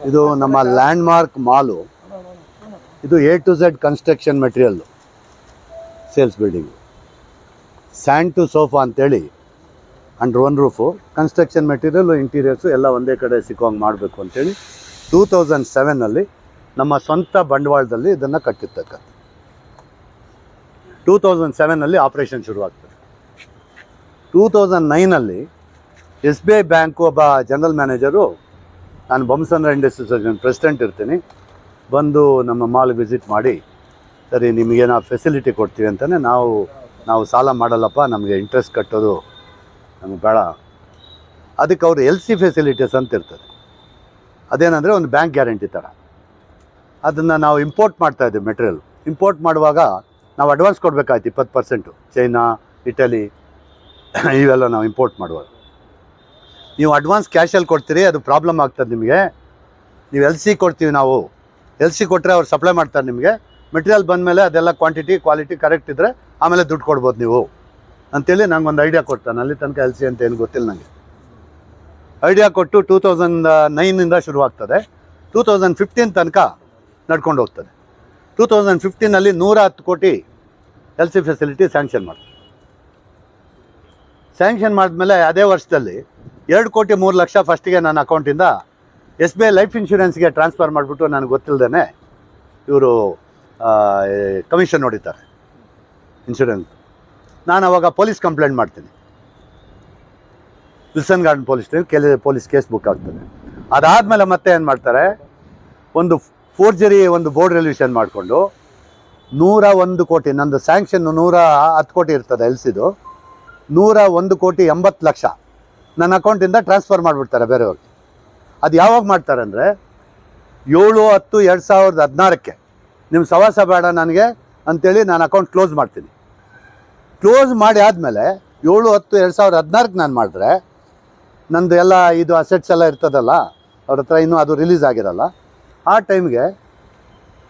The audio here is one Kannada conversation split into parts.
ಇದು ನಮ್ಮ ಲ್ಯಾಂಡ್ ಮಾರ್ಕ್ ಮಾಲು. ಇದು A to Z construction material sales building sand to sofa ಅಂತೇಳಿ under one roof construction material interiors ಎಲ್ಲ ಒಂದೇ ಕಡೆ ಸಿಕ್ಕೋಂಗೆ ಮಾಡಬೇಕು ಅಂತೇಳಿ ಟೂ ತೌಸಂಡ್ ಸೆವೆನಲ್ಲಿ ನಮ್ಮ ಸ್ವಂತ ಬಂಡವಾಳದಲ್ಲಿ ಇದನ್ನು ಕಟ್ಟಿರ್ತಕ್ಕಂಥ ಟೂ ತೌಸಂಡ್ ಸೆವೆನಲ್ಲಿ ಆಪ್ರೇಷನ್ ಶುರುವಾಗ್ತದೆ. ಟೂ ತೌಸಂಡ್ ನೈನಲ್ಲಿ ಎಸ್ ಬಿ ಐ ಬ್ಯಾಂಕು ಒಬ್ಬ ಜನರಲ್ ಮ್ಯಾನೇಜರು ನಾನು ಬೊಮ್ಮಸಂದ್ರ ಇಂಡಸ್ಟ್ರೀಸ್ ಪ್ರೆಸಿಡೆಂಟ್ ಇರ್ತೀನಿ. ಬಂದು ನಮ್ಮ ಮಾಲ್ ವಿಸಿಟ್ ಮಾಡಿ, ಸರಿ, ನಿಮಗೇನೋ ಫೆಸಿಲಿಟಿ ಕೊಡ್ತೀವಿ ಅಂತಲೇ ನಾವು ನಾವು ಸಾಲ ಮಾಡಲ್ಲಪ್ಪ, ನಮಗೆ ಇಂಟ್ರೆಸ್ಟ್ ಕಟ್ಟೋದು ನಮಗೆ ಬೇಡ. ಅದಕ್ಕೆ ಅವರು ಎಲ್ ಸಿ ಫೆಸಿಲಿಟೀಸ್ ಅಂತ ಇರ್ತದೆ. ಅದೇನಂದರೆ ಒಂದು ಬ್ಯಾಂಕ್ ಗ್ಯಾರಂಟಿ ಥರ. ಅದನ್ನು ನಾವು ಇಂಪೋರ್ಟ್ ಮಾಡ್ತಾ ಇದ್ದೀವಿ ಮೆಟೀರಿಯಲ್ ಇಂಪೋರ್ಟ್ ಮಾಡುವಾಗ ನಾವು ಅಡ್ವಾನ್ಸ್ ಕೊಡಬೇಕಾಯ್ತು ಇಪ್ಪತ್ತು ಪರ್ಸೆಂಟು ಚೈನಾ, ಇಟಲಿ, ಇವೆಲ್ಲ ನಾವು ಇಂಪೋರ್ಟ್ ಮಾಡುವಾಗ. ನೀವು ಅಡ್ವಾನ್ಸ್ ಕ್ಯಾಶಲ್ಲಿ ಕೊಡ್ತೀರಿ, ಅದು ಪ್ರಾಬ್ಲಮ್ ಆಗ್ತದೆ ನಿಮಗೆ. ನೀವು ಎಲ್ ಸಿ ಕೊಡ್ತೀವಿ ನಾವು. ಎಲ್ ಸಿ ಕೊಟ್ಟರೆ ಅವ್ರು ಸಪ್ಲೈ ಮಾಡ್ತಾರೆ ನಿಮಗೆ. ಮೆಟೀರಿಯಲ್ ಬಂದಮೇಲೆ ಅದೆಲ್ಲ ಕ್ವಾಂಟಿಟಿ ಕ್ವಾಲಿಟಿ ಕರೆಕ್ಟ್ ಇದ್ದರೆ ಆಮೇಲೆ ದುಡ್ಡು ಕೊಡ್ಬೋದು ನೀವು. ಅಂತೇಳಿ ನಂಗೆ ಒಂದು ಐಡಿಯಾ ಕೊಡ್ತಾನೆ. ಅಲ್ಲಿ ತನಕ ಎಲ್ ಸಿ ಅಂತ ಏನು ಗೊತ್ತಿಲ್ಲ ನನಗೆ ಐಡಿಯಾ ಕೊಟ್ಟು ಟೂ ತೌಸಂಡ್ ನೈನಿಂದ ಶುರುವಾಗ್ತದೆ ಟೂ ತೌಸಂಡ್ ಫಿಫ್ಟೀನ್ ತನಕ ನಡ್ಕೊಂಡು ಹೋಗ್ತದೆ. ಟೂ ತೌಸಂಡ್ ಫಿಫ್ಟೀನಲ್ಲಿ ನೂರ ಹತ್ತು ಕೋಟಿ ಎಲ್ ಸಿ ಫೆಸಿಲಿಟಿ ಸ್ಯಾಂಕ್ಷನ್ ಮಾಡ್ತಾರೆ. ಸ್ಯಾಂಕ್ಷನ್ ಮಾಡಿದ್ಮೇಲೆ ಅದೇ ವರ್ಷದಲ್ಲಿ ಎರಡು ಕೋಟಿ ಮೂರು ಲಕ್ಷ ಫಸ್ಟಿಗೆ ನನ್ನ ಅಕೌಂಟಿಂದ ಎಸ್ ಬಿ ಐ ಲೈಫ್ ಇನ್ಶೂರೆನ್ಸ್ಗೆ ಟ್ರಾನ್ಸ್ಫರ್ ಮಾಡಿಬಿಟ್ಟು ನನಗೆ ಗೊತ್ತಿಲ್ಲದೇ ಇವರು ಕಮಿಷನ್ ಹೊಡಿತಾರೆ ಇನ್ಶೂರೆನ್ಸ್. ನಾನು ಅವಾಗ ಪೊಲೀಸ್ ಕಂಪ್ಲೇಂಟ್ ಮಾಡ್ತೀನಿ. ವಿಲ್ಸನ್ ಗಾರ್ಡನ್ ಪೊಲೀಸ್ ಕೆಲ ಪೊಲೀಸ್ ಕೇಸ್ ಬುಕ್ ಆಗ್ತದೆ. ಅದಾದಮೇಲೆ ಮತ್ತೆ ಏನು ಮಾಡ್ತಾರೆ, ಒಂದು ಫೋರ್ಜರಿ ಒಂದು ಬೋರ್ಡ್ ರೆಲ್ಯೂಷನ್ ಮಾಡಿಕೊಂಡು ನೂರ ಒಂದು ಕೋಟಿ, ನಂದು ಸ್ಯಾಂಕ್ಷನ್ ನೂರ ಹತ್ತು ಕೋಟಿ ಇರ್ತದೆ ಎಲ್ಸಿದು, ನೂರ ಒಂದು ಕೋಟಿ ಎಂಬತ್ತು ಲಕ್ಷ ನನ್ನ ಅಕೌಂಟಿಂದ ಟ್ರಾನ್ಸ್ಫರ್ ಮಾಡಿಬಿಡ್ತಾರೆ ಬೇರೆಯವ್ರಿಗೆ ಅದು ಯಾವಾಗ ಮಾಡ್ತಾರೆ ಅಂದರೆ ಏಳು ಹತ್ತು ಎರಡು ಸಾವಿರದ ಹದಿನಾರಕ್ಕೆ ನಿಮ್ಮ ಸವಾಸ ಬೇಡ ನನಗೆ ಅಂಥೇಳಿ ನಾನು ಅಕೌಂಟ್ ಕ್ಲೋಸ್ ಮಾಡ್ತೀನಿ. ಕ್ಲೋಸ್ ಮಾಡಿ ಆದಮೇಲೆ ಏಳು ಹತ್ತು ಎರಡು ಸಾವಿರದ ಹದಿನಾರಕ್ಕೆ ನಾನು ಮಾಡಿದ್ರೆ ನಂದು ಎಲ್ಲ ಇದು ಅಸೆಟ್ಸ್ ಎಲ್ಲ ಇರ್ತದಲ್ಲ, ಅವ್ರ ಹತ್ರ ಇನ್ನೂ ಅದು ರಿಲೀಸ್ ಆಗಿರಲ್ಲ, ಆ ಟೈಮ್ಗೆ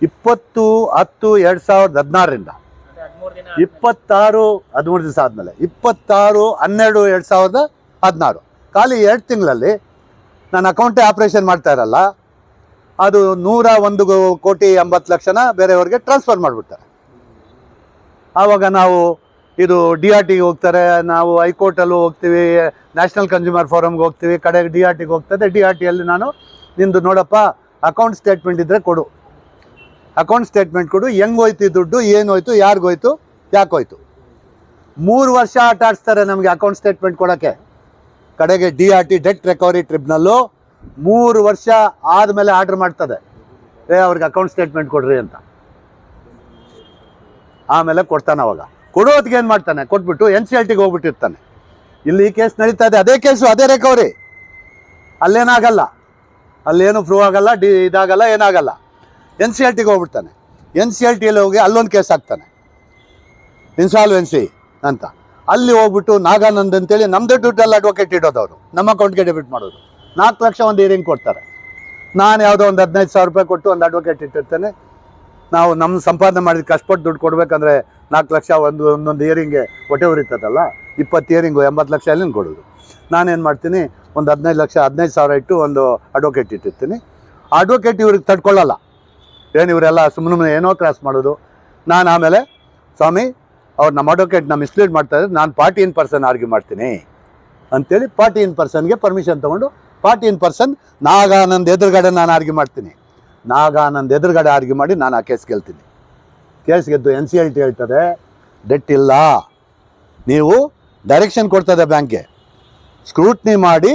ಇಪ್ಪತ್ತು ಹತ್ತು ಎರಡು ಸಾವಿರದ ಹದಿನಾರರಿಂದ ಇಪ್ಪತ್ತಾರು ಹದಿಮೂರು ದಿವಸ ಆದಮೇಲೆ ಇಪ್ಪತ್ತಾರು ಹನ್ನೆರಡು ಎರಡು ಸಾವಿರದ ಹದಿನಾರು. ಖಾಲಿ ಎರಡು ತಿಂಗಳಲ್ಲಿ ನಾನು ಅಕೌಂಟೇ ಆಪ್ರೇಷನ್ ಮಾಡ್ತಾ ಇರಲ್ಲ. ಅದು ನೂರ ಒಂದು ಕೋಟಿ ಎಂಬತ್ತು ಲಕ್ಷನ ಬೇರೆಯವ್ರಿಗೆ ಟ್ರಾನ್ಸ್ಫರ್ ಮಾಡಿಬಿಡ್ತಾರೆ. ಆವಾಗ ನಾವು ಇದು ಡಿ ಆರ್ ಟಿಗೆ ಹೋಗ್ತಾರೆ, ನಾವು ಹೈಕೋರ್ಟಲ್ಲೂ ಹೋಗ್ತೀವಿ ನ್ಯಾಷನಲ್ ಕನ್ಸ್ಯೂಮರ್ ಫೋರಮ್ಗೆ ಹೋಗ್ತೀವಿ ಕಡೆಗೆ ಡಿ ಆರ್ ಟಿಗೆ ಹೋಗ್ತದೆ. ಡಿ ಆರ್ ಟಿಯಲ್ಲಿ ನಾನು ನಿಂದು ನೋಡಪ್ಪ ಅಕೌಂಟ್ ಸ್ಟೇಟ್ಮೆಂಟ್ ಇದ್ದರೆ ಕೊಡು. ಅಕೌಂಟ್ ಸ್ಟೇಟ್ಮೆಂಟ್ ಕೊಡು ಹೆಂಗೋಯ್ತು ಈ ದುಡ್ಡು, ಏನು ಹೋಯ್ತು ಯಾರಿಗೋಯ್ತು ಹೋಯ್ತು, ಯಾಕೆ ಹೋಯ್ತು. ಮೂರು ವರ್ಷ ಆಟ ಆಡಿಸ್ತಾರೆ ನಮಗೆ ಅಕೌಂಟ್ ಸ್ಟೇಟ್ಮೆಂಟ್ ಕೊಡೋಕ್ಕೆ. ಕಡೆಗೆ D R T debt recovery tribunal ಮೂರು ವರ್ಷ ಆದಮೇಲೆ ಆರ್ಡರ್ ಮಾಡ್ತದೆ. ಏ, ಅವ್ರಿಗೆ ಅಕೌಂಟ್ ಸ್ಟೇಟ್ಮೆಂಟ್ ಕೊಡ್ರಿ ಅಂತ. ಆಮೇಲೆ ಕೊಡ್ತಾನೆ ಅವಾಗ. ಕೊಡೋದಕ್ಕೆ ಏನು ಮಾಡ್ತಾನೆ? ಕೊಟ್ಬಿಟ್ಟು ಎನ್ ಸಿ ಎಲ್ ಟಿಗೆ ಹೋಗ್ಬಿಟ್ಟಿರ್ತಾನೆ. ಇಲ್ಲಿ ಈ ಕೇಸ್ ನಡೀತಾ ಇದೆ. ಅದೇ ಕೇಸು ಅದೇ ರೆಕವರಿ ಅಲ್ಲೇನಾಗಲ್ಲ. ಅಲ್ಲೇನು ಪ್ರೂವ್ ಆಗಲ್ಲ, ಡಿ, ಇದಾಗಲ್ಲ, ಏನಾಗಲ್ಲ. ಎನ್ ಸಿ ಎಲ್ ಟಿಗೆ ಹೋಗ್ಬಿಡ್ತಾನೆ. ಎನ್ ಸಿ ಎಲ್ ಟಿಯಲ್ಲಿ ಹೋಗಿ ಅಲ್ಲೊಂದು ಕೇಸ್ ಹಾಕ್ತಾನೆ. ಇನ್ಸಾಲ್ವೆನ್ಸಿ ಅಂತ. ಅಲ್ಲಿ ಹೋಗ್ಬಿಟ್ಟು ನಾಗಾನಂದ್ ಅಂತೇಳಿ ನಮ್ಮದೇ ದುಡ್ಡಲ್ಲಿ ಅಡ್ವೊಕೇಟ್ ಇಡೋದು ಅವರು. ನಮ್ಮ ಅಕೌಂಟ್ಗೆ ಡೆಬಿಟ್ ಮಾಡೋದು. ನಾಲ್ಕು ಲಕ್ಷ ಒಂದು ಇಯರಿಂಗ್ ಕೊಡ್ತಾರೆ. ನಾನು ಯಾವುದೋ ಒಂದು ಹದಿನೈದು ಸಾವಿರ ರೂಪಾಯಿ ಕೊಟ್ಟು ಒಂದು ಅಡ್ವೊಕೇಟ್ ಇಟ್ಟಿರ್ತೇನೆ. ನಾವು ನಮ್ಮ ಸಂಪಾದನೆ ಮಾಡಿದ ಕಷ್ಟಪಟ್ಟು ದುಡ್ಡು ಕೊಡಬೇಕಂದ್ರೆ ನಾಲ್ಕು ಲಕ್ಷ ಒಂದು, ಒಂದೊಂದು ಇಯರಿಂಗ್ಗೆ ಹೊಟ್ಟೆ ಉರಿತದಲ್ಲ ಇಪ್ಪತ್ತು ಇಯರಿಂಗು ಎಂಬತ್ತು ಲಕ್ಷ ಎಲ್ಲಿಂದ ಕೊಡೋದು? ನಾನೇನು ಮಾಡ್ತೀನಿ, ಒಂದು ಹದಿನೈದು ಲಕ್ಷ, ಹದಿನೈದು ಸಾವಿರ ಇಟ್ಟು ಒಂದು ಅಡ್ವೊಕೇಟ್ ಇಟ್ಟಿರ್ತೀನಿ. ಅಡ್ವೊಕೇಟ್ ಇವ್ರಿಗೆ ತಡ್ಕೊಳ್ಳಲ್ಲ. ಏನು ಇವರೆಲ್ಲ ಸುಮ್ಮನೆ ಏನೋ ಕ್ರಾಸ್ ಮಾಡೋದು. ನಾನು ಆಮೇಲೆ, ಸ್ವಾಮಿ ಅವ್ರು ನಮ್ಮ ಅಡ್ವೊಕೇಟ್ನ ಮಿಸ್ಲೀಡ್ ಮಾಡ್ತಾ ಇದ್ರೆ ನಾನು ಪಾರ್ಟಿ ಇನ್ ಪರ್ಸನ್ ಆರ್ಗ್ಯೂ ಮಾಡ್ತೀನಿ ಅಂತೇಳಿ ಪಾರ್ಟಿ ಇನ್ ಪರ್ಸನ್ಗೆ ಪರ್ಮಿಷನ್ ತೊಗೊಂಡು ಪಾರ್ಟಿ ಇನ್ ಪರ್ಸನ್ ನಾಗಾನಂದ್ ಎದುರುಗಡೆ ನಾನು ಆರ್ಗ್ಯೂ ಮಾಡ್ತೀನಿ. ನಾಗಾನಂದ್ ಎದುರುಗಡೆ ಆರ್ಗ್ಯೂ ಮಾಡಿ ನಾನು ಆ ಕೇಸ್ ಗೆಲ್ತೀನಿ. ಕೇಸ್ ಗೆದ್ದು ಎನ್ ಸಿ ಎಲ್ ಟಿ ಹೇಳ್ತದೆ ಡೆಟ್ ಇಲ್ಲ. ನೀವು ಡೈರೆಕ್ಷನ್ ಕೊಡ್ತದೆ ಬ್ಯಾಂಕ್ಗೆ ಸ್ಕ್ರೂಟ್ನಿ ಮಾಡಿ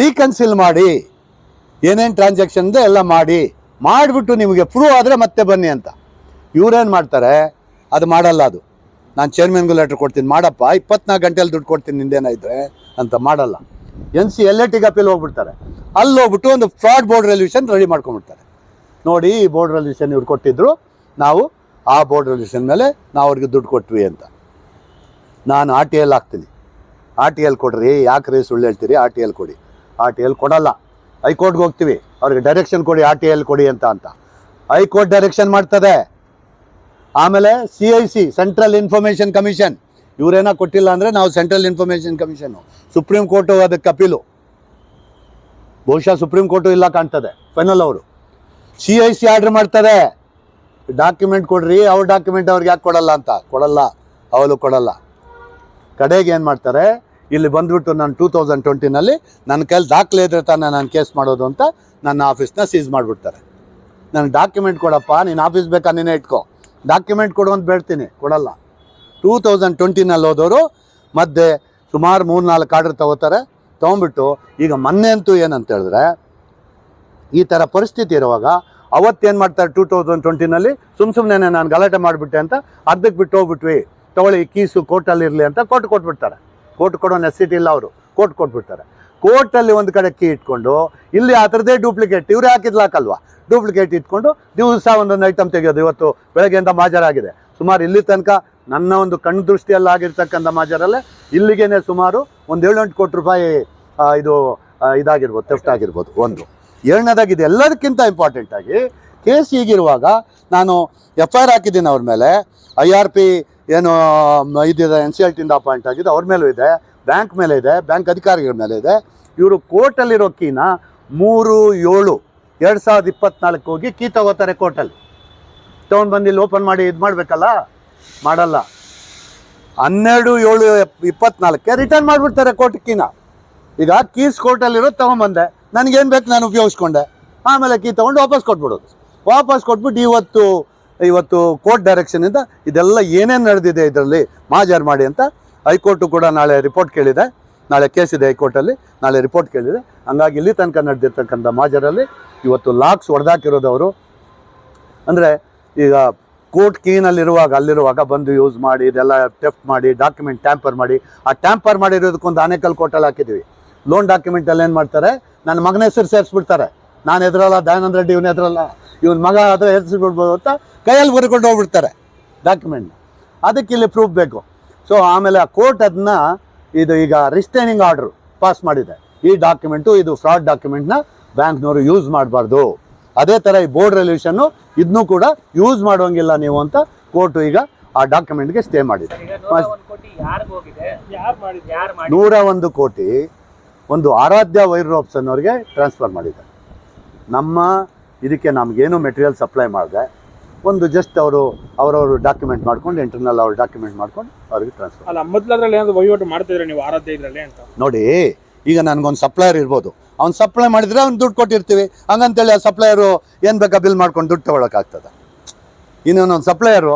ರೀಕನ್ಸಿಲ್ ಮಾಡಿ. ಏನೇನು ಟ್ರಾನ್ಸಾಕ್ಷನ್ ಇದೆ ಎಲ್ಲ ಮಾಡಿ. ಮಾಡಿಬಿಟ್ಟು ನಿಮಗೆ ಪ್ರೂವ್ ಆದರೆ ಮತ್ತೆ ಬನ್ನಿ ಅಂತ. ಇವ್ರೇನು ಮಾಡ್ತಾರೆ? ಅದು ಮಾಡಲ್ಲ ಅದು. ನಾನು ಚೇರ್ಮನ್ಗೂ ಲೆಟ್ರ್ ಕೊಡ್ತೀನಿ. ಮಾಡಪ್ಪ, ಇಪ್ಪತ್ನಾಲ್ಕು ಗಂಟೆಯಲ್ಲಿ ದುಡ್ಡು ಕೊಡ್ತೀನಿ ನಿಂದೇನಾಯಿದ್ರೆ ಅಂತ ಮಾಡಲ್ಲ. N C L A T appeal ಹೋಗ್ಬಿಡ್ತಾರೆ. ಅಲ್ಲಿ ಹೋಗ್ಬಿಟ್ಟು ಒಂದು ಫ್ರಾಡ್ ಬೋರ್ಡ್ ರೆಲ್ಯೂಷನ್ ರೆಡಿ ಮಾಡ್ಕೊಂಡ್ಬಿಡ್ತಾರೆ. ನೋಡಿ, ಈ ಬೋರ್ಡ್ ರೆಲ್ಯೂಷನ್ ಇವ್ರು ಕೊಟ್ಟಿದ್ರು. ನಾವು ಆ ಬೋರ್ಡ್ ರೆಲ್ಯೂಷನ್ ಮೇಲೆ ನಾವು ಅವ್ರಿಗೆ ದುಡ್ಡು ಕೊಟ್ವಿ ಅಂತ. ನಾನು ಆರ್ ಟಿ ಎಲ್ ಹಾಕ್ತೀನಿ. ಆರ್ ಟಿ ಎಲ್ ಕೊಡ್ರಿ. ಯಾಕೆ ರೀ ಸುಳ್ಳು ಹೇಳ್ತೀರಿ? ಆರ್ ಟಿ ಎಲ್ ಕೊಡಿ. ಆರ್ ಟಿ ಎಲ್ ಕೊಡಲ್ಲ. ಹೈಕೋರ್ಟ್ಗೆ ಹೋಗ್ತೀವಿ. ಅವ್ರಿಗೆ ಡೈರೆಕ್ಷನ್ ಕೊಡಿ ಆರ್ ಟಿ ಎಲ್ ಕೊಡಿ ಅಂತ ಅಂತ. ಹೈಕೋರ್ಟ್ ಡೈರೆಕ್ಷನ್ ಮಾಡ್ತದೆ. ಆಮೇಲೆ C I C central information commission ಇವರೇನೋ ಕೊಟ್ಟಿಲ್ಲ ಅಂದರೆ ನಾವು central information commission supreme court ಅದಕ್ಕೆ ಕಪಿಲು ಬಹುಶಃ ಸುಪ್ರೀಂ ಕೋರ್ಟು ಇಲ್ಲ ಕಾಣ್ತದೆ. ಫೈನಲ್ ಅವರು. ಸಿ ಐ ಸಿ ಆರ್ಡ್ರ್ ಮಾಡ್ತಾರೆ. ಡಾಕ್ಯುಮೆಂಟ್ ಕೊಡ್ರಿ, ಅವ್ರ ಡಾಕ್ಯುಮೆಂಟ್ ಅವ್ರಿಗೆ ಯಾಕೆ ಕೊಡಲ್ಲ ಅಂತ? ಕೊಡಲ್ಲ. ಅವಳು ಕೊಡಲ್ಲ. ಕಡೆಗೆ ಏನು ಮಾಡ್ತಾರೆ? ಇಲ್ಲಿ ಬಂದ್ಬಿಟ್ಟು ನಾನು ಟೂ ತೌಸಂಡ್ ಟ್ವೆಂಟಿನಲ್ಲಿ ನನ್ನ ಕೈಲಿ ದಾಖಲೆ ಇದ್ರೆ ತಾನೇ ನಾನು ಕೇಸ್ ಮಾಡೋದು ಅಂತ ನನ್ನ ಆಫೀಸ್ನ ಸೀಸ್ ಮಾಡಿಬಿಡ್ತಾರೆ. ನನಗೆ ಡಾಕ್ಯುಮೆಂಟ್ ಕೊಡಪ್ಪ, ನೀನು ಆಫೀಸ್ ಬೇಕಾ, ನೀನೇ ಇಟ್ಕೋ. ಡಾಕ್ಯುಮೆಂಟ್ ಕೊಡು ಅಂತ ಬೇಡ್ತೀನಿ ಕೊಡಲ್ಲ. ಟೂ ತೌಸಂಡ್ ಟ್ವೆಂಟಿನಲ್ಲಿ ಹೋದವರು ಮಧ್ಯೆ ಸುಮಾರು ಮೂರು ನಾಲ್ಕು ಆರ್ಡರ್ ತಗೋತಾರೆ ತೊಗೊಂಬಿಟ್ಟು ಈಗ ಮೊನ್ನೆ ಅಂತೂ ಏನಂತ ಹೇಳಿದ್ರೆ, ಈ ಥರ ಪರಿಸ್ಥಿತಿ ಇರುವಾಗ ಅವತ್ತೇನು ಮಾಡ್ತಾರೆ ಟೂ ತೌಸಂಡ್ ಟ್ವೆಂಟಿನಲ್ಲಿ ಸುಮ್ಮ ಸುಮ್ಮನೆ ನಾನು ಗಲಾಟೆ ಮಾಡಿಬಿಟ್ಟೆ ಅಂತ ಅರ್ಧಕ್ಕೆ ಬಿಟ್ಟು ಹೋಗ್ಬಿಟ್ವಿ. ತಗೊಳ್ಳಿ ಕೀಸು ಕೋರ್ಟಲ್ಲಿ ಇರಲಿ ಅಂತ ಕೋರ್ಟ್ ಕೊಟ್ಬಿಡ್ತಾರೆ. ಕೋರ್ಟ್ ಕೊಡೋ ನೆಸಿಟಿ ಇಲ್ಲ ಅವರು. ಕೋರ್ಟ್ ಕೊಟ್ಬಿಡ್ತಾರೆ. ಕೋರ್ಟಲ್ಲಿ ಒಂದು ಕಡೆ ಕೀ ಇಟ್ಕೊಂಡು, ಇಲ್ಲಿ ಆ ಥರದೇ ಡೂಪ್ಲಿಕೇಟ್ ಇವ್ರು ಹಾಕಿದ್ಲು ಹಾಕಲ್ವಾ ಡೂಪ್ಲಿಕೇಟ್ ಇಟ್ಕೊಂಡು ದಿವಸ ಒಂದೊಂದು ಐಟಮ್ ತೆಗೆಯೋದು. ಇವತ್ತು ಬೆಳಗ್ಗೆಯಿಂದ ಮಾಜರಾಗಿದೆ ಸುಮಾರು ಇಲ್ಲಿ ತನಕ ನನ್ನ ಒಂದು ಕಣ್ಣು ದೃಷ್ಟಿಯಲ್ಲಿ ಆಗಿರ್ತಕ್ಕಂಥ ಮಾಜರಲ್ಲೇ ಇಲ್ಲಿಗೇನೆ ಸುಮಾರು ಒಂದು ಏಳೆಂಟು ಕೋಟಿ ರೂಪಾಯಿ ಇದು ಇದಾಗಿರ್ಬೋದು ತೆಫ್ಟ್ ಆಗಿರ್ಬೋದು, ಒಂದು. ಎರಡನೇದಾಗಿ ಇದು ಎಲ್ಲದಕ್ಕಿಂತ ಇಂಪಾರ್ಟೆಂಟ್ ಆಗಿ ಕೇಸ್ ಹೀಗಿರುವಾಗ ನಾನು ಎಫ್ ಐ ಆರ್ ಹಾಕಿದ್ದೀನಿ ಅವ್ರ ಮೇಲೆ. ಐ ಆರ್ ಪಿ ಏನು ಇದಿದೆ ಎನ್ ಸಿ ಎಲ್ ಟಿಯಿಂದ ಅಪಾಯಿಂಟ್ ಆಗಿದೆ ಅವ್ರ ಮೇಲೂ ಇದೆ. ಬ್ಯಾಂಕ್ ಮೇಲೆ ಇದೆ, ಬ್ಯಾಂಕ್ ಅಧಿಕಾರಿಗಳ ಮೇಲೆ ಇದೆ. ಇವರು ಕೋರ್ಟಲ್ಲಿರೋ ಕೀನ ಮೂರು ಏಳು, ಎರಡು ಸಾವಿರದ ಇಪ್ಪತ್ನಾಲ್ಕು ಹೋಗಿ ಕೀ ತಗೋತಾರೆ ಕೋರ್ಟಲ್ಲಿ. ತೊಗೊಂಡು ಬಂದು ಇಲ್ಲಿ ಓಪನ್ ಮಾಡಿ ಇದು ಮಾಡಬೇಕಲ್ಲ? ಮಾಡಲ್ಲ. ಹನ್ನೆರಡು ಏಳು ಇಪ್ಪತ್ನಾಲ್ಕಕ್ಕೆ ರಿಟರ್ನ್ ಮಾಡಿಬಿಡ್ತಾರೆ ಕೋರ್ಟ್ ಕೀನ. ಈಗ ಕೀಸ್ ಕೋರ್ಟಲ್ಲಿರೋದು ತೊಗೊಂಬಂದೆ. ನನಗೇನು ಬೇಕು ನಾನು ಉಪಯೋಗಿಸ್ಕೊಂಡೆ. ಆಮೇಲೆ ಕೀ ತೊಗೊಂಡು ವಾಪಸ್ ಕೊಟ್ಬಿಡೋದು. ವಾಪಸ್ ಕೊಟ್ಬಿಟ್ಟು ಇವತ್ತು ಇವತ್ತು ಕೋರ್ಟ್ ಡೈರೆಕ್ಷನಿಂದ ಇದೆಲ್ಲ ಏನೇನು ನಡೆದಿದೆ ಇದರಲ್ಲಿ ಮಾಜಾರ್ ಮಾಡಿ ಅಂತ ಹೈಕೋರ್ಟು ಕೂಡ ನಾಳೆ ರಿಪೋರ್ಟ್ ಕೇಳಿದೆ. ನಾಳೆ ಕೇಸ್ ಇದೆ ಹೈಕೋರ್ಟಲ್ಲಿ, ನಾಳೆ ರಿಪೋರ್ಟ್ ಕೇಳಿದೆ. ಹಂಗಾಗಿ ಇಲ್ಲಿ ತನಕ ನಡೆದಿರ್ತಕ್ಕಂಥ ಮಾಜರಲ್ಲಿ ಇವತ್ತು ಲಾಕ್ಸ್ ಹೊಡೆದಾಕಿರೋದವರು, ಅಂದರೆ ಈಗ ಕೋರ್ಟ್ ಕೀನಲ್ಲಿರುವಾಗ, ಅಲ್ಲಿರುವಾಗ ಬಂದು ಯೂಸ್ ಮಾಡಿ, ಇದೆಲ್ಲ ಟೆಫ್ಟ್ ಮಾಡಿ, ಡಾಕ್ಯುಮೆಂಟ್ ಟ್ಯಾಂಪರ್ ಮಾಡಿ, ಆ ಟ್ಯಾಂಪರ್ ಮಾಡಿರೋದಕ್ಕೊಂದು ಆನೇಕಲ್ ಕೋರ್ಟಲ್ಲಿ ಹಾಕಿದ್ದೀವಿ. ಲೋನ್ ಡಾಕ್ಯುಮೆಂಟಲ್ಲಿ ಏನು ಮಾಡ್ತಾರೆ, ನನ್ನ ಮಗನ ಹೆಸರು ಸೇರಿಸ್ಬಿಡ್ತಾರೆ. ನಾನು ಎದುರಲ್ಲ ದಯಾನಂದ ರೆಡ್ಡಿ ಇವನು ಎದುರಲ್ಲ. ಇವನ ಮಗ ಆದರೆ ಹೆಸರಿಸ್ಬಿಡ್ಬೋದು ಅಂತ ಕೈಯಲ್ಲಿ ಬರ್ಕೊಂಡು ಹೋಗ್ಬಿಡ್ತಾರೆ ಡಾಕ್ಯುಮೆಂಟ್ನ. ಅದಕ್ಕೆ ಇಲ್ಲಿ ಪ್ರೂಫ್ ಬೇಕು. ಸೊ ಆಮೇಲೆ ಆ ಕೋರ್ಟ್ ಅದನ್ನ ಇದು ಈಗ ರಿಸ್ಟೈನಿಂಗ್ ಆರ್ಡರ್ ಪಾಸ್ ಮಾಡಿದೆ. ಈ ಡಾಕ್ಯುಮೆಂಟು ಇದು ಫ್ರಾಡ್ ಡಾಕ್ಯುಮೆಂಟ್ನ ಬ್ಯಾಂಕ್ನವರು ಯೂಸ್ ಮಾಡಬಾರ್ದು. ಅದೇ ಥರ ಈ ಬೋರ್ಡ್ ರೆಲ್ಯೂಷನ್ನು ಇದನ್ನೂ ಕೂಡ ಯೂಸ್ ಮಾಡೋಂಗಿಲ್ಲ ನೀವು ಅಂತ ಕೋರ್ಟು ಈಗ ಆ ಡಾಕ್ಯುಮೆಂಟ್ಗೆ ಸ್ಟೇ ಮಾಡಿದೆ. ನೂರ ಒಂದ್ ಕೋಟಿ ಒಂದು ಆರಾಧ್ಯ ವೈರ್ ರೋಪ್ಸ್ ಅನ್ನೋರಿಗೆ ಟ್ರಾನ್ಸ್ಫರ್ ಮಾಡಿದ್ದಾರೆ ನಮ್ಮ ಇದಕ್ಕೆ ನಮಗೇನು ಮೆಟೀರಿಯಲ್ ಸಪ್ಲೈ ಮಾಡಿದೆ. ಒಂದು ಜಸ್ಟ್ ಅವರು ಅವರವರು ಡಾಕ್ಯುಮೆಂಟ್ ಮಾಡ್ಕೊಂಡು ಇಂಟರ್ನಲ್ ಅವ್ರು ಡಾಕ್ಯುಮೆಂಟ್ ಮಾಡ್ಕೊಂಡು ಅವ್ರಿಗೆ ಟ್ರಾನ್ಸ್ಫರ್ ಅಲ್ಲ ಮೊದ್ಲದ್ರಲ್ಲಿ ಏನಾದ್ರು ವಹಿವಾಟು ಮಾಡ್ತಿದ್ರೆ ನೀವು ಆರಾಧ್ಯ ಇದ್ರಲ್ಲಿ ಅಂತ? ನೋಡಿ ಈಗ ನನಗೊಂದು ಸಪ್ಲೈಯರ್ ಇರ್ಬೋದು. ಅವ್ನು ಸಪ್ಲೈ ಮಾಡಿದ್ರೆ ಅವ್ನು ದುಡ್ಡು ಕೊಟ್ಟಿರ್ತೀವಿ. ಹಂಗಂತೇಳಿ ಆ ಸಪ್ಲೈಯರು ಏನು ಬೇಕಾ ಬಿಲ್ ಮಾಡ್ಕೊಂಡು ದುಡ್ಡು ತೊಗೊಳಕ್ಕಾಗ್ತದ ಇನ್ನೊಂದು ಸಪ್ಲೈಯರು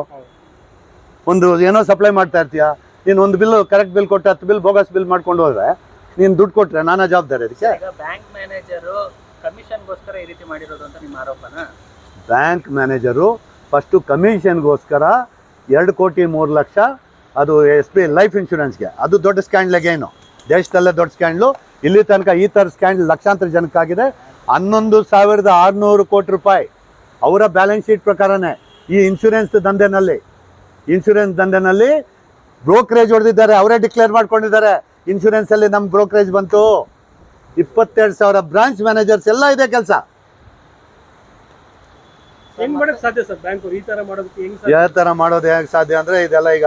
ಒಂದು ಏನೋ ಸಪ್ಲೈ ಮಾಡ್ತಾ ಇರ್ತೀಯ? ನೀನು ಒಂದು ಬಿಲ್ ಕರೆಕ್ಟ್ ಬಿಲ್ ಕೊಟ್ಟು ಹತ್ತು ಬಿಲ್ ಬೋಗಸ್ ಬಿಲ್ ಮಾಡ್ಕೊಂಡು ಹೋದ್ರೆ ನೀನು ದುಡ್ಡು ಕೊಟ್ಟರೆ ನಾನಾ ಜವಾಬ್ದಾರಿ ಅದಕ್ಕೆ? ಈಗ ಬ್ಯಾಂಕ್ ಮ್ಯಾನೇಜರು ಕಮಿಷನ್ಗೋಸ್ಕರ ಈ ರೀತಿ ಮಾಡಿರೋದು ಅಂತ ನಿಮ್ಮ ಆರೋಪನ? ಬ್ಯಾಂಕ್ ಮ್ಯಾನೇಜರು ಫಸ್ಟು ಕಮಿಷನ್ಗೋಸ್ಕರ ಎರಡು ಕೋಟಿ ಮೂರು ಲಕ್ಷ ಅದು ಎಸ್ ಬಿ ಲೈಫ್ ಇನ್ಶೂರೆನ್ಸ್ಗೆ. ಅದು ದೊಡ್ಡ ಸ್ಕ್ಯಾಂಡ್ಲಾಗೆ ಏನು? ದೇಶದಲ್ಲೇ ದೊಡ್ಡ ಸ್ಕ್ಯಾಂಡ್ಲು. ಇಲ್ಲಿ ತನಕ ಈ ಥರ ಸ್ಕ್ಯಾಂಡ್ಲ್ ಲಕ್ಷಾಂತರ ಜನಕ್ಕಾಗಿದೆ ಹನ್ನೊಂದು ಸಾವಿರದ ಆರುನೂರು ಕೋಟಿ ರೂಪಾಯಿ ಅವರ ಬ್ಯಾಲೆನ್ಸ್ ಶೀಟ್ ಪ್ರಕಾರನೇ ಈ ಇನ್ಶೂರೆನ್ಸ್ ದಂಧೆನಲ್ಲಿ ಇನ್ಶೂರೆನ್ಸ್ ದಂಧೆನಲ್ಲಿ ಬ್ರೋಕರೇಜ್ ಹೊಡೆದಿದ್ದಾರೆ. ಅವರೇ ಡಿಕ್ಲೇರ್ ಮಾಡ್ಕೊಂಡಿದ್ದಾರೆ. ಇನ್ಶೂರೆನ್ಸಲ್ಲಿ ನಮ್ಮ ಬ್ರೋಕರೇಜ್ ಬಂತು. ಇಪ್ಪತ್ತೆರಡು ಸಾವಿರ ಬ್ರಾಂಚ್ ಮ್ಯಾನೇಜರ್ಸ್ ಎಲ್ಲ ಇದೆ ಕೆಲಸ. ಹೆಂಗ್ ಮಾಡಕ್ ಸಾಧ್ಯ ಸರ್ ಬ್ಯಾಂಕ್ ಈ ತರ ಮಾಡೋದಕ್ಕೆ ಹೆಂಗ್ ಸಾಧ್ಯ? ಯಾವ ಥರ ಮಾಡೋದು ಹೇಗೆ ಸಾಧ್ಯ ಅಂದರೆ ಇದೆಲ್ಲ ಈಗ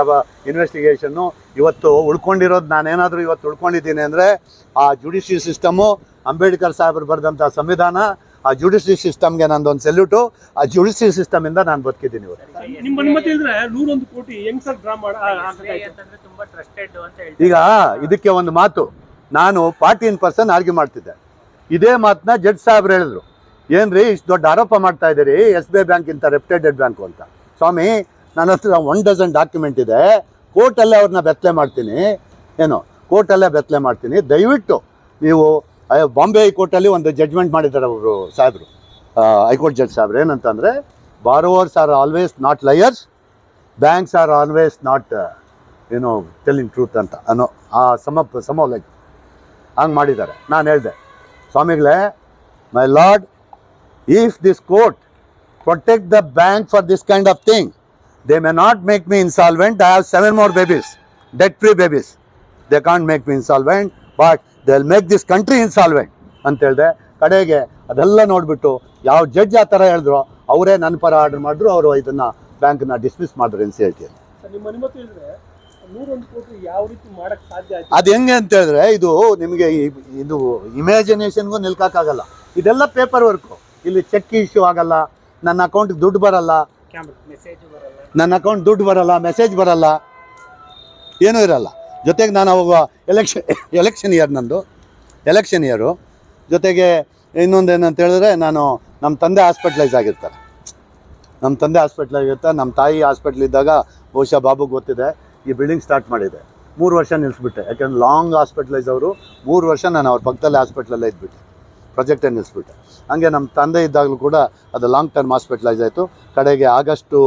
ಇನ್ವೆಸ್ಟಿಗೇಷನ್ನು ಇವತ್ತು ಉಳ್ಕೊಂಡಿರೋದು ನಾನೇನಾದರೂ ಇವತ್ತು ಉಳ್ಕೊಂಡಿದ್ದೀನಿ ಅಂದರೆ ಆ ಜುಡಿಷಿಯಲ್ ಸಿಸ್ಟಮು ಅಂಬೇಡ್ಕರ್ ಸಾಹೇಬರು ಬರೆದಂಥ ಸಂವಿಧಾನ ಆ ಜುಡಿಷಿಯಲ್ ಸಿಸ್ಟಮ್ಗೆ ಒಂದು ಸೆಲ್ಯೂಟು ಆ ಜುಡಿಷಿಯಲ್ ಸಿಸ್ಟಮಿಂದ ನಾನು ಬದುಕಿದ್ದೀನಿ ಇವತ್ತು. ನಿಮ್ಮ ಅನುಮತಿ ಇದ್ರೆ ನೂರೊಂದು ಕೋಟಿ ಹೆಂಗ್ ಸರ್ ಡ್ರಾ ಮಾಡ SBI ಅಂತಂದ್ರೆ ತುಂಬಾ ಟ್ರಸ್ಟೆಡ್ ಅಂತ ಹೇಳ್ತೀವಿ ಈಗ ಇದಕ್ಕೆ ಒಂದು ಮಾತು. ನಾನು ಫಾರ್ಟೀನ್ ಪರ್ಸೆಂಟ್ ಪರ್ಸನ್ ಆರ್ಗ್ಯೂ ಮಾಡ್ತಿದ್ದೆ. ಇದೇ ಮಾತನ್ನ ಜಡ್ಜ್ ಸಾಹೇಬ್ರು ಹೇಳಿದ್ರು. ಏನ್ರಿ, ಇಷ್ಟು ದೊಡ್ಡ ಆರೋಪ ಮಾಡ್ತಾ ಇದ್ದೀರಿ? ಎಸ್ ಬಿ ಐ ಬ್ಯಾಂಕ್ ಇಂತ ರೆಪ್ಯುಟೇಟೆಡ್ ಬ್ಯಾಂಕು ಅಂತ. ಸ್ವಾಮಿ, ನನ್ನ ಹತ್ರ ಒನ್ ಡಜನ್ ಡಾಕ್ಯುಮೆಂಟ್ ಇದೆ. ಕೋರ್ಟಲ್ಲೇ ಅವ್ರನ್ನ ಬೆತ್ತಲೆ ಮಾಡ್ತೀನಿ. ಏನು, ಕೋರ್ಟಲ್ಲೇ ಬೆತ್ತಲೆ ಮಾಡ್ತೀನಿ. ದಯವಿಟ್ಟು ನೀವು ಬಾಂಬೆ ಹೈಕೋರ್ಟಲ್ಲಿ ಒಂದು ಜಡ್ಜ್ಮೆಂಟ್ ಮಾಡಿದ್ದಾರೆ ಅವರು, ಸಾಹೇಬರು. ಹೈಕೋರ್ಟ್ ಜಡ್ಜ್ ಸಾಹೇಬ್ರು ಏನಂತಂದರೆ borrowers are always not liars banks are always not ಏನೋ ಟೆಲ್ಲಿಂಗ್ ಟ್ರೂತ್ ಅಂತ ಅನ್ನೋ, ಆ ಸಮ ಸಮ ಲೈಕ್ ಹಂಗೆ ಮಾಡಿದ್ದಾರೆ. ನಾನು ಹೇಳಿದೆ, ಸ್ವಾಮಿಗಳೇ my lord if this court protect the bank for this kind of thing they may not make me insolvent I have seven more babies debt free babies they can't make me insolvent but they will make this country insolvent ಅಂತ ಹೇಳಿದೆ ಕಡೆಗೆ ಅದೆಲ್ಲ ನೋಡಿಬಿಟ್ಟು ಯಾವ ಜಡ್ಜ್ ಆ ಥರ ಹೇಳಿದ್ರು ಅವರೇ ನನ್ನ ಪರ ಆರ್ಡರ್ ಮಾಡಿದ್ರು ಅವರು ಇದನ್ನು ಬ್ಯಾಂಕ್ನ ಡಿಸ್ಮಿಸ್ ಮಾಡಿದ್ರು ಅಂತ ಆಯ್ತು? ಅದು ಹೆಂಗೆ ಅಂತ ಹೇಳಿದ್ರೆ ಇದು ನಿಮಗೆ ಇದು ಇಮ್ಯಾಜಿನೇಷನ್ಗೂ ನಿಲ್ಕೋಕ್ಕಾಗಲ್ಲ ಇದೆಲ್ಲ ಪೇಪರ್ ವರ್ಕು ಇಲ್ಲಿ ಚೆಕ್ ಇಶ್ಯೂ ಆಗಲ್ಲ, ನನ್ನ ಅಕೌಂಟ್ ದುಡ್ಡು ಬರಲ್ಲ. ನನ್ನ ಅಕೌಂಟ್ ದುಡ್ಡು ಬರಲ್ಲ, ಮೆಸೇಜ್ ಬರಲ್ಲ, ಏನೂ ಇರಲ್ಲ. ಜೊತೆಗೆ ನಾನು ಅವಾಗ ಎಲೆಕ್ಷನ್ ಎಲೆಕ್ಷನ್ ಇಯರ್ ನಂದು, ಎಲೆಕ್ಷನ್ ಇಯರು. ಜೊತೆಗೆ ಇನ್ನೊಂದು ಏನಂತ ಹೇಳಿದ್ರೆ ನಾನು ನಮ್ಮ ತಂದೆ ಹಾಸ್ಪಿಟ್ಲೈಸ್ ಆಗಿರ್ತಾರೆ. ನಮ್ಮ ತಂದೆ ಆಗಿರ್ತಾರೆ, ನಮ್ಮ ತಾಯಿ ಹಾಸ್ಪಿಟ್ಲ್ ಇದ್ದಾಗ ಬಹುಶಃ ಬಾಬು ಗೊತ್ತಿದೆ, ಈ ಬಿಲ್ಡಿಂಗ್ ಸ್ಟಾರ್ಟ್ ಮಾಡಿದೆ. ಮೂರು ವರ್ಷ ನಿಲ್ಲಿಸ್ಬಿಟ್ಟೆ ಯಾಕೆಂದ್ರೆ ಲಾಂಗ್ ಹಾಸ್ಪಿಟ್ಲೈಸ್ ಅವರು ಮೂರು ವರ್ಷ ನಾನು ಅವ್ರ ಪಕ್ಕದಲ್ಲೇ ಹಾಸ್ಪಿಟ್ಲಲ್ಲೇ ಇದ್ಬಿಟ್ಟೆ. ಪ್ರೊಜೆಕ್ಟೇ ನಿಲ್ಲಿಸ್ಬಿಟ್ಟೆ ಹಾಗೆ ನಮ್ಮ ತಂದೆ ಇದ್ದಾಗಲೂ ಕೂಡ ಅದು ಲಾಂಗ್ ಟರ್ಮ್ ಹಾಸ್ಪಿಟ್ಲೈಸ್ ಆಯಿತು. ಕಡೆಗೆ ಆಗಸ್ಟು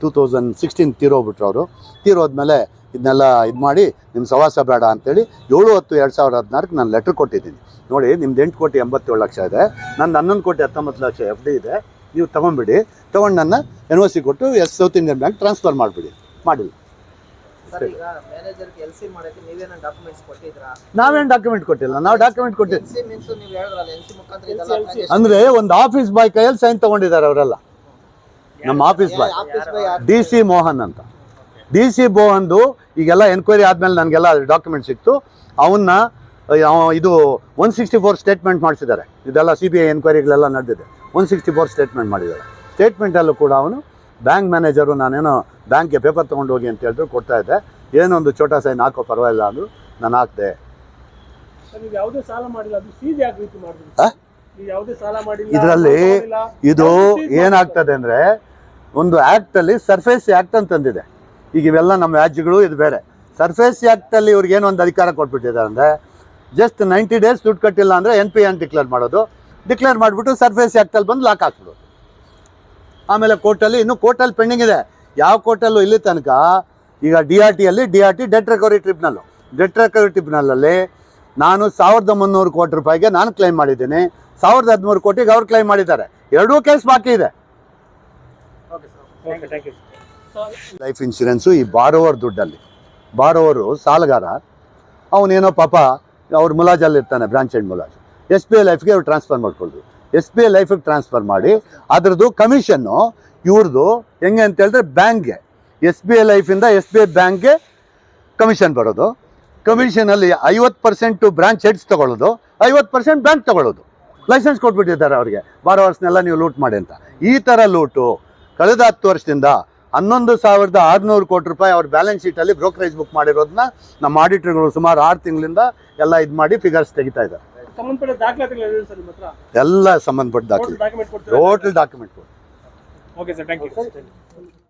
ಟೂ ತೌಸಂಡ್ ಸಿಕ್ಸ್ಟೀನ್ ತೀರೋಗ್ಬಿಟ್ರು ಅವರು. ತೀರೋದ್ಮೇಲೆ ಇದನ್ನೆಲ್ಲ ಇದು ಮಾಡಿ ನಿಮ್ಮ ಸವಾಸ ಬೇಡ ಅಂತೇಳಿ ಏಳು ಹತ್ತು ಎರಡು ಸಾವಿರದ ಹದಿನಾಲ್ಕು ನಾನು ಲೆಟ್ರ್ ಕೊಟ್ಟಿದ್ದೀನಿ. ನೋಡಿ, ನಿಮ್ದು ಎಂಟು ಕೋಟಿ ಎಂಬತ್ತೇಳು ಲಕ್ಷ ಇದೆ. ನನ್ನ ಹನ್ನೊಂದು ಕೋಟಿ ಹತ್ತೊಂಬತ್ತು ಲಕ್ಷ ಎಫ್ ಡಿ ಇದೆ. ನೀವು ತೊಗೊಂಬಿಡಿ ತೊಗೊಂಡು ನನ್ನ ಎನ್ ಒ ಸಿ ಕೊಟ್ಟು S South Indian Bank transfer ಮಾಡಿಬಿಡಿ. ಮಾಡಿಲ್ಲ. ನೀವೇನೋ ಡಾಕ್ಯುಮೆಂಟ್ಸ್ ಕೊಟ್ಟಿದ್ರಾ? ನಾವೇನು ಡಾಕ್ಯುಮೆಂಟ್ ಕೊಟ್ಟಿಲ್ಲ ನಾವು ಡಾಕ್ಯುಮೆಂಟ್ ಕೊಟ್ಟಿಲ್ಲ ಅಂದರೆ ಒಂದು ಆಫೀಸ್ ಬಾಯ್ ಕೈಯಲ್ಲಿ ಸೈನ್ ತಗೊಂಡಿದ್ದಾರೆ ಅವರೆಲ್ಲ. ನಮ್ಮ office boy? D C Mohan ಅಂತ. ಡಿ ಸಿ ಮೋಹನ್ದು ಈಗೆಲ್ಲ ಎನ್ಕ್ವೈರಿ ಆದ್ಮೇಲೆ ನನಗೆಲ್ಲ ಡಾಕ್ಯುಮೆಂಟ್ ಸಿಕ್ತು. ಅವನ್ನ ಇದು ಒನ್ ಸಿಕ್ಸ್ಟಿ ಫೋರ್ ಸ್ಟೇಟ್ಮೆಂಟ್ ಮಾಡಿಸಿದ್ದಾರೆ. ಇದೆಲ್ಲ ಸಿ ಬಿ ಐ ಎನ್ಕ್ವೈರಿಗಳೆಲ್ಲ ನಡೆದಿದೆ. ಒನ್ ಸಿಕ್ಸ್ಟಿ ಫೋರ್ ಸ್ಟೇಟ್ಮೆಂಟ್ ಮಾಡಿದ್ದಾರೆ ಸ್ಟೇಟ್ಮೆಂಟಲ್ಲೂ ಕೂಡ ಅವನು ಬ್ಯಾಂಕ್ ಮ್ಯಾನೇಜರು ನಾನೇನೋ ಬ್ಯಾಂಕ್ಗೆ ಪೇಪರ್ ತೊಗೊಂಡು ಹೋಗಿ ಅಂತ ಹೇಳಿದ್ರು ಕೊಡ್ತಾ ಇದ್ದೆ. ಏನೊಂದು ಚೋಟಾ ಸೈನ್ ಹಾಕೋ ಪರವಾಗಿಲ್ಲ ಅಂದರು ನಾನು ಹಾಕಿದೆ. ಇದರಲ್ಲಿ ಇದು ಏನಾಗ್ತದೆ ಅಂದರೆ ಒಂದು ಆ್ಯಕ್ಟಲ್ಲಿ ಸರ್ಫೇಸ್ ಆ್ಯಕ್ಟ್ ಅಂತಂದಿದೆ ಈಗ ಇವೆಲ್ಲ ನಮ್ಮ ವ್ಯಾಜ್ಯಗಳು ಇದು ಬೇರೆ. ಸರ್ಫೇಸ್ ಆ್ಯಕ್ಟಲ್ಲಿ ಇವ್ರಿಗೆ ಏನೋ ಒಂದು ಅಧಿಕಾರ ಕೊಟ್ಬಿಟ್ಟಿದ್ದಾರೆ ಅಂದರೆ ಜಸ್ಟ್ ನೈಂಟಿ ಡೇಸ್ ದುಡ್ಡು ಕಟ್ಟಿಲ್ಲ ಅಂದರೆ ಎನ್ ಪಿ ಎನ್ ಡಿಕ್ಲೇರ್ ಮಾಡೋದು. ಡಿಕ್ಲೇರ್ ಮಾಡಿಬಿಟ್ಟು ಸರ್ಫೇಸ್ ಆ್ಯಕ್ಟಲ್ಲಿ ಬಂದು ಲಾಕ್ ಹಾಕ್ಬಿಡೋದು. ಆಮೇಲೆ ಕೋರ್ಟಲ್ಲಿ ಇನ್ನು ಕೋರ್ಟಲ್ಲಿ ಪೆಂಡಿಂಗ್ ಇದೆ. ಯಾವ ಕೋರ್ಟಲ್ಲೂ ಇಲ್ಲಿ ತನಕ ಈಗ D R ಟಿಯಲ್ಲಿ D R T debt recovery tribunal debt recovery ಟ್ರಿಬ್ಯುನಲಲ್ಲಿ ನಾನು ಸಾವಿರದ ಮುನ್ನೂರು ಕೋಟಿ ರೂಪಾಯಿಗೆ ನಾನು ಕ್ಲೈಮ್ ಮಾಡಿದ್ದೀನಿ. ಸಾವಿರದ ಹದಿಮೂರು ಕೋಟಿಗೆ ಅವ್ರು ಕ್ಲೈಮ್ ಮಾಡಿದ್ದಾರೆ. ಎರಡೂ ಕೇಸ್ ಬಾಕಿ ಇದೆ. ಲೈಫ್ ಇನ್ಶೂರೆನ್ಸು ಈ ಬಾರೋವರ್ ದುಡ್ಡಲ್ಲಿ. ಬಾರೋವರು ಸಾಲಗಾರ. ಅವನೇನೋ ಪಾಪ ಅವ್ರ ಮುಲಾಜಲ್ಲಿರ್ತಾನೆ ಬ್ರಾಂಚ್ ಆ್ಯಂಡ್ ಮುಲಾಜ್. ಎಸ್ ಬಿ ಐ ಲೈಫ್ಗೆ ಅವ್ರು ಟ್ರಾನ್ಸ್ಫರ್ ಮಾಡ್ಕೊಳ್ದು ಎಸ್ ಬಿ ಐ ಲೈಫಿಗೆ ಟ್ರಾನ್ಸ್ಫರ್ ಮಾಡಿ, ಅದರದ್ದು ಕಮಿಷನ್ನು ಇವ್ರದ್ದು ಹೆಂಗೆ ಅಂತ ಹೇಳಿದ್ರೆ ಬ್ಯಾಂಕ್ಗೆ, ಎಸ್ ಬಿ ಐ ಲೈಫಿಂದ ಎಸ್ ಬಿ ಐ ಬ್ಯಾಂಕ್ಗೆ ಕಮಿಷನ್ ಬರೋದು. ಕಮಿಷನಲ್ಲಿ ಐವತ್ತು ಪರ್ಸೆಂಟು ಬ್ರಾಂಚ್ ಹೆಡ್ಸ್ ತೊಗೊಳ್ಳೋದು, ಐವತ್ತು ಪರ್ಸೆಂಟ್ ಬ್ಯಾಂಕ್ ತೊಗೊಳ್ಳೋದು. ಲೈಸೆನ್ಸ್ ಕೊಟ್ಬಿಟ್ಟಿದ್ದಾರೆ ಅವ್ರಿಗೆ. ಬಾರೋವರ್ಸ್ನೆಲ್ಲ ನೀವು ಲೂಟ್ ಮಾಡಿ ಅಂತ. ಈ ಥರ ಲೂಟು ಕಳೆದ ಹತ್ತು ವರ್ಷದಿಂದ ಹನ್ನೊಂದು ಸಾವಿರದ ಆರುನೂರು ಕೋಟಿ ರೂಪಾಯಿ ಅವ್ರ ಬ್ಯಾಲೆನ್ಸ್ ಶೀಟಲ್ಲಿ ಬ್ರೋಕರೇಜ್ ಬುಕ್ ಮಾಡಿರೋದನ್ನ ನಮ್ಮ ಆಡಿಟರ್ಗಳು ಸುಮಾರು ಆರು ತಿಂಗಳಿಂದ ಎಲ್ಲ ಇದು ಮಾಡಿ ಫಿಗರ್ಸ್ ತೆಗಿತಾ ಇದ್ದಾರೆ. ಸಂಬಂಧಪಟ್ಟ ದಾಖಲಾತಿಗಳು ಇದೆ ಸರ್ ನಿಮ್ಮ ಹತ್ರ? ಎಲ್ಲ ಸಂಬಂಧಪಟ್ಟ ದಾಖಲೆ ಡಾಕ್ಯುಮೆಂಟ್ ಕೊಡ್ತೀರಾ? Total document okay sir thank you